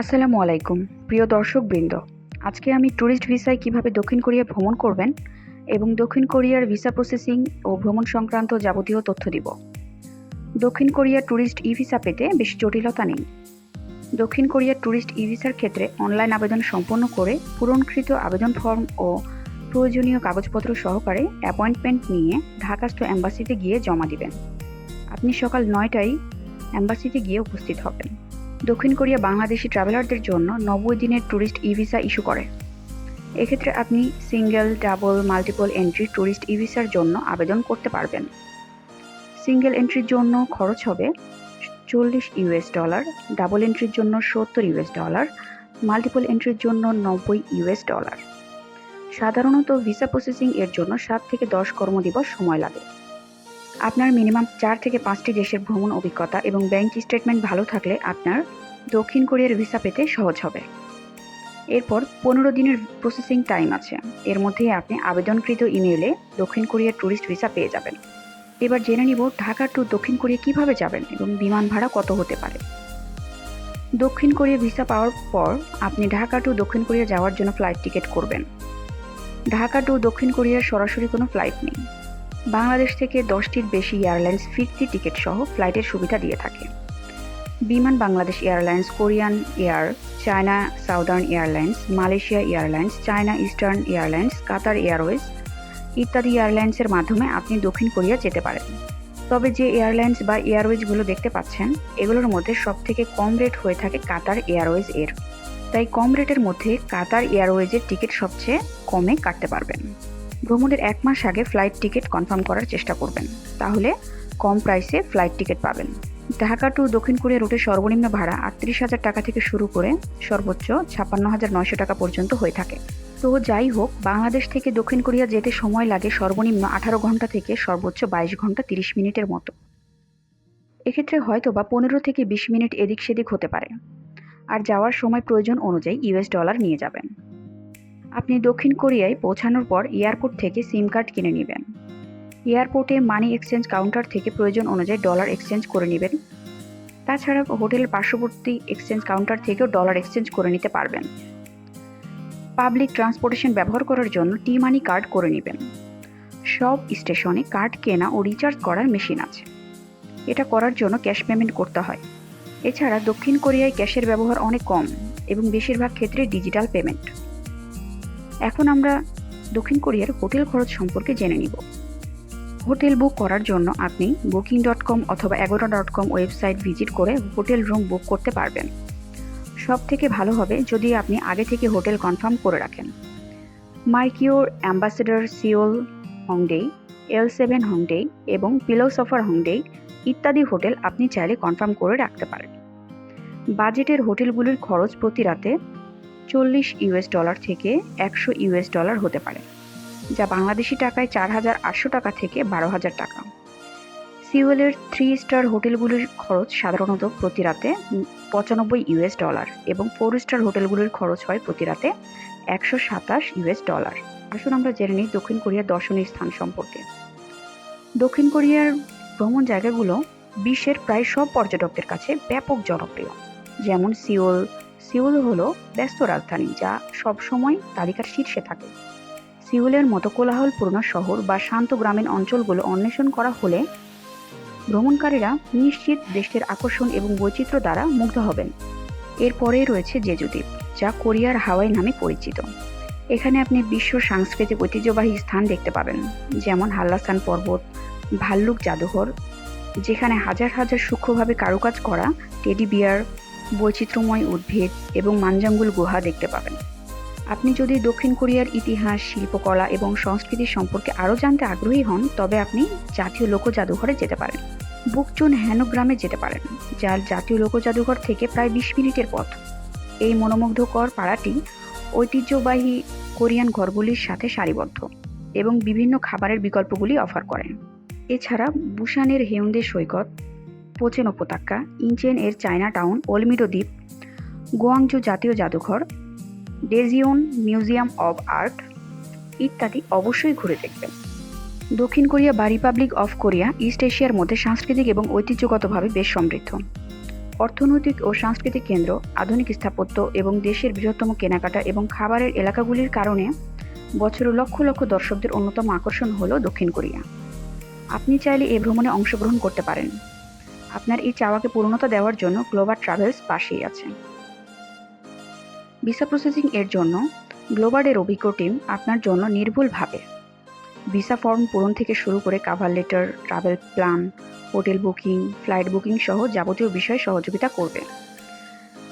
আসসালামু আলাইকুম, প্রিয় দর্শক বৃন্দ আজকে আমি ট্যুরিস্ট ভিসায় কীভাবে দক্ষিণ কোরিয়া ভ্রমণ করবেন এবং দক্ষিণ কোরিয়ার ভিসা প্রসেসিং ও ভ্রমণ সংক্রান্ত যাবতীয় তথ্য দিব। দক্ষিণ কোরিয়ার ট্যুরিস্ট ই ভিসা পেতে বেশি জটিলতা নেই। দক্ষিণ কোরিয়ার ট্যুরিস্ট ই ভিসার ক্ষেত্রে অনলাইন আবেদন সম্পন্ন করে পূরণকৃত আবেদন ফর্ম ও প্রয়োজনীয় কাগজপত্র সহকারে অ্যাপয়েন্টমেন্ট নিয়ে ঢাকাস্থ অ্যাম্বাসিতে গিয়ে জমা দিবেন। আপনি সকাল নয়টায় অ্যাম্বাসিতে গিয়ে উপস্থিত হবেন। দক্ষিণ কোরিয়া বাংলাদেশি ট্রাভেলারদের জন্য নব্বই দিনের ট্যুরিস্ট ই ভিসা ইস্যু করে। এক্ষেত্রে আপনি single double multiple entry tourist E ভিসার জন্য আবেদন করতে পারবেন। সিঙ্গেল এন্ট্রির জন্য খরচ হবে চল্লিশ ইউএস ডলার ডাবল এন্ট্রির জন্য সত্তর ইউএস ডলার মাল্টিপল এন্ট্রির জন্য নব্বই ইউএস ডলার সাধারণত ভিসা প্রসেসিং এর জন্য সাত থেকে দশ কর্মদিবস সময় লাগে। আপনার মিনিমাম চার থেকে পাঁচটি দেশের ভ্রমণ অভিজ্ঞতা এবং ব্যাংক স্টেটমেন্ট ভালো থাকলে আপনার দক্ষিণ কোরিয়ার ভিসা পেতে সহজ হবে। এরপর পনেরো দিনের প্রসেসিং টাইম আছে। এর মধ্যেই আপনি আবেদনকৃত ইমেইলে দক্ষিণ কোরিয়ার ট্যুরিস্ট ভিসা পেয়ে যাবেন। এবার জেনে নিব ঢাকা টু দক্ষিণ কোরিয়া কীভাবে যাবেন এবং বিমান ভাড়া কত হতে পারে। দক্ষিণ কোরিয়া ভিসা পাওয়ার পর আপনি ঢাকা টু দক্ষিণ কোরিয়া যাওয়ার জন্য ফ্লাইট টিকিট করবেন। ঢাকা টু দক্ষিণ কোরিয়ার সরাসরি কোনো ফ্লাইট নেই। বাংলাদেশ থেকে দশটির বেশি এয়ারলাইন্স ফিরতি টিকিট সহ ফ্লাইটের সুবিধা দিয়ে থাকে। Biman Bangladesh Airlines, Korean Air, China Southern Airlines, Malaysia Airlines, China Eastern Airlines, Qatar Airways ইত্যাদি এয়ারলাইন্সের মাধ্যমে আপনি দক্ষিণ কোরিয়া যেতে পারেন। তবে যে এয়ারলাইন্স বা এয়ারওয়েজগুলো দেখতে পাচ্ছেন, এগুলোর মধ্যে সবথেকে কম রেট হয়ে থাকে কাতার এয়ারওয়েজ এর। তাই কম রেটের মধ্যে কাতার এয়ারওয়েজের টিকিট সবচেয়ে কমে কাটতে পারবেন। ভ্রমণের এক মাস আগে ফ্লাইট টিকিট কনফার্ম করার চেষ্টা করবেন। তাহলে কম প্রাইসে ফ্লাইট টিকিট পাবেন। ঢাকা টু দক্ষিণ কোরিয়া রুটের সর্বনিম্ন ভাড়া আটত্রিশ হাজার টাকা থেকে শুরু করে সর্বোচ্চ ছাপ্পান্ন হাজার নয়শো টাকা পর্যন্ত হয়ে থাকে। তো যাই হোক, বাংলাদেশ থেকে দক্ষিণ কোরিয়া যেতে সময় লাগে সর্বনিম্ন আঠারো ঘণ্টা থেকে সর্বোচ্চ বাইশ ঘণ্টা তিরিশ মিনিটের মতো। এক্ষেত্রে হয়তো বা পনেরো থেকে বিশ মিনিট এদিক সেদিক হতে পারে। আর যাওয়ার সময় প্রয়োজন অনুযায়ী ইউএস ডলার নিয়ে যাবেন। আপনি দক্ষিণ কোরিয়ায় পৌঁছানোর পর এয়ারপোর্ট থেকে সিম কার্ড কিনে নেবেন। এয়ারপোর্টে মানি এক্সচেঞ্জ কাউন্টার থেকে প্রয়োজন অনুযায়ী ডলার এক্সচেঞ্জ করে নেবেন। তাছাড়া হোটেলের পার্শ্ববর্তী এক্সচেঞ্জ কাউন্টার থেকেও ডলার এক্সচেঞ্জ করে নিতে পারবেন। পাবলিক ট্রান্সপোর্টেশন ব্যবহার করার জন্য টি মানি কার্ড করে নেবেন। সব স্টেশনে কার্ড কেনা ও রিচার্জ করার মেশিন আছে। এটা করার জন্য ক্যাশ পেমেন্ট করতে হয়। এছাড়া দক্ষিণ কোরিয়ায় ক্যাশের ব্যবহার অনেক কম এবং বেশিরভাগ ক্ষেত্রে ডিজিটাল পেমেন্ট। এখন আমরা দক্ষিণ কোরিয়ার হোটেল খরচ সম্পর্কে জেনে নিব। হোটেল বুক করার জন্য আপনি বুকিং ডট কম অথবা Agoda dot com website visit করে হোটেল রুম বুক করতে পারবেন। সব থেকে ভালো হবে যদি আপনি আগে থেকে হোটেল কনফার্ম করে রাখেন। Mercure ambassador Seoul Hongdae, L seven Hongdae এবং পিলো সফার হংডে ইত্যাদি হোটেল আপনি চাইলে কনফার্ম করে রাখতে পারেন। বাজেটের হোটেলগুলির খরচ প্রতি রাতে চল্লিশ ইউএস ডলার থেকে একশো ইউএস ডলার হতে পারে। যা বাংলাদেশি টাকায় চার হাজার আটশো টাকা থেকে বারো হাজার টাকা। সিওয়েলের থ্রি স্টার হোটেলগুলির খরচ সাধারণত প্রতি রাতে পঁচানব্বই ইউএস ডলার এবং ফোর স্টার হোটেলগুলির খরচ হয় প্রতি রাতে একশো সাতাশ ইউএস ডলার। আসুন আমরা জেনে নিই দক্ষিণ কোরিয়ার দর্শনীয় স্থান সম্পর্কে। দক্ষিণ কোরিয়ার ভ্রমণ জায়গাগুলো বিশ্বের প্রায় সব পর্যটকদের কাছে ব্যাপক জনপ্রিয়। যেমন সিওল সিওল হলো ব্যস্ত রাজধানী যা সবসময় তালিকার শীর্ষে থাকে। সিউলের মতো কোলাহলপূর্ণ শহর বা শান্ত গ্রামীণ অঞ্চলগুলো অন্বেষণ করা হলে ভ্রমণকারীরা নিশ্চিত দেশটির আকর্ষণ এবং বৈচিত্র্য দ্বারা মুগ্ধ হবেন। এরপরেই রয়েছে জেজু দ্বীপ যা কোরিয়ার হাওয়াই নামে পরিচিত। এখানে আপনি বিশ্ব সাংস্কৃতিক ঐতিহ্যবাহী স্থান দেখতে পাবেন, যেমন হাল্লাসান পর্বত, ভাল্লুক জাদুঘর, যেখানে হাজার হাজার সূক্ষ্মভাবে কারুকাজ করা টেডি বিয়ার, বৈচিত্র্যময় উদ্ভিদ এবং মানজাঙ্গুল গুহা দেখতে পাবেন। আপনি যদি দক্ষিণ কোরিয়ার ইতিহাস, শিল্পকলা এবং সংস্কৃতি সম্পর্কে আরও জানতে আগ্রহী হন, তবে আপনি জাতীয় লোক জাদুঘরে যেতে পারেন। বুকচুন হ্যানোগ্রামে যেতে পারেন, যার জাতীয় লোক জাদুঘর থেকে প্রায় বিশ মিনিটের পথ। এই মনোমুগ্ধকর পাড়াটি ঐতিহ্যবাহী কোরিয়ান ঘরগুলির সাথে সারিবদ্ধ এবং বিভিন্ন খাবারের বিকল্পগুলি অফার করে। এছাড়া বুসানের হেউন্দে সৈকত, পোচেন উপত্যকা ইনচেন এর চায়না টাউন, ওলমিডো দ্বীপ, গোয়াংজু জাতীয় জাদুঘর ডেজিওন মিউজিয়াম অব আর্ট ইত্যাদি অবশ্যই ঘুরে দেখবেন। দক্ষিণ কোরিয়া বা রিপাবলিক অফ কোরিয়া ইস্ট এশিয়ার মধ্যে সাংস্কৃতিক এবং ঐতিহ্যগতভাবে বেশ সমৃদ্ধ। অর্থনৈতিক ও সাংস্কৃতিক কেন্দ্র, আধুনিক স্থাপত্য এবং দেশের বৃহত্তম কেনাকাটা এবং খাবারের এলাকাগুলির কারণে বছরে লক্ষ লক্ষ দর্শকদের অন্যতম আকর্ষণ হল দক্ষিণ কোরিয়া। আপনি চাইলে এই ভ্রমণে অংশগ্রহণ করতে পারেন। আপনার এই চাওয়াকে পূর্ণতা দেওয়ার জন্য গ্লোবাল ট্রাভেলস পাশেই আছে। ভিসা প্রসেসিং এর জন্য গ্লোবার্ডের অভিজ্ঞ টিম আপনার জন্য নির্ভুলভাবে ভিসা ফর্ম পূরণ থেকে শুরু করে cover letter travel plan hotel booking flight booking সহ যাবতীয় বিষয়ে সহযোগিতা করবে।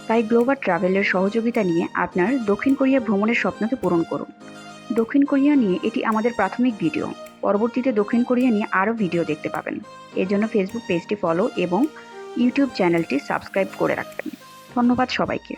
তাই গ্লোবাল ট্রাভেলের সহযোগিতা নিয়ে আপনার দক্ষিণ কোরিয়া ভ্রমণের স্বপ্নকে পূরণ করুন। দক্ষিণ কোরিয়া নিয়ে এটি আমাদের প্রাথমিক ভিডিও। পরবর্তীতে দক্ষিণ কোরিয়া নিয়ে আরও ভিডিও দেখতে পাবেন। এর জন্য ফেসবুক পেজটি ফলো এবং ইউটিউব চ্যানেলটি সাবস্ক্রাইব করে রাখবেন। ধন্যবাদ সবাইকে।